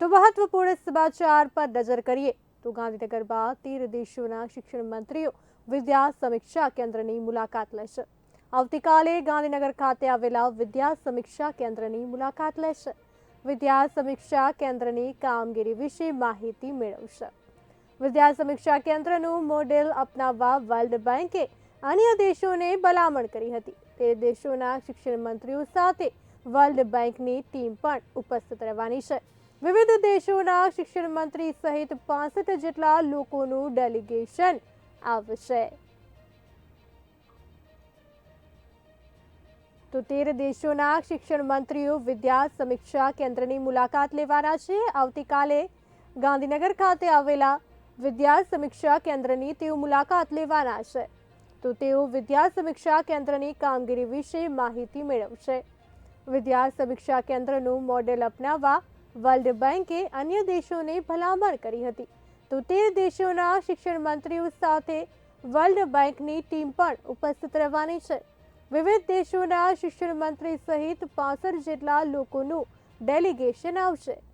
તો મહત્વપૂર્ણ સમાચાર પર નજર કરીએ તો ગાંધીનગરમાં તેર દેશોના શિક્ષણ મંત્રીઓ વિદ્યા સમીક્ષા કેન્દ્રની મુલાકાત લેશે આવતીકાલે ગાંધીનગર ખાતે આવેલા વિદ્યા સમીક્ષા કેન્દ્રની મુલાકાત લેશે વિદ્યા સમીક્ષા કેન્દ્રની કામગીરી વિશે માહિતી મેળવશે. વિદ્યા સમીક્ષા કેન્દ્રનું મોડેલ અપનાવવા વર્લ્ડ બેંકે અન્ય દેશોને ભલામણ કરી હતી. તે દેશોના શિક્ષણ મંત્રીઓ સાથે વર્લ્ડ બેંકની ટીમ પણ ઉપસ્થિત રહેવાની છે. વિવિધ દેશોના શિક્ષણ મંત્રી સહિત પાસઠ જેટલા લોકોનું ડેલિગેશન આવશે. તો તેર દેશોના શિક્ષણ મંત્રીઓ વિદ્યા સમીક્ષા કેન્દ્રની મુલાકાત લેવાના છે. આવતીકાલે ગાંધીનગર ખાતે આવેલા વિદ્યા સમીક્ષા કેન્દ્રની તેઓ મુલાકાત લેવાના છે. તો તેઓ વિદ્યા સમીક્ષા કેન્દ્રની કામગીરી વિશે માહિતી મેળવશે. વિદ્યા સમીક્ષા કેન્દ્રનું મોડેલ અપનાવવા વર્લ્ડ બેંકે અન્ય દેશોને ભલામણ કરી હતી. તો તે દેશોના શિક્ષણ મંત્રીઓ સાથે વર્લ્ડ બેંકની ટીમ પણ ઉપસ્થિત રહેવાની છે. વિવિધ દેશોના શિક્ષણ મંત્રી સહિત પાસઠ જેટલા લોકોનું ડેલિગેશન આવશે.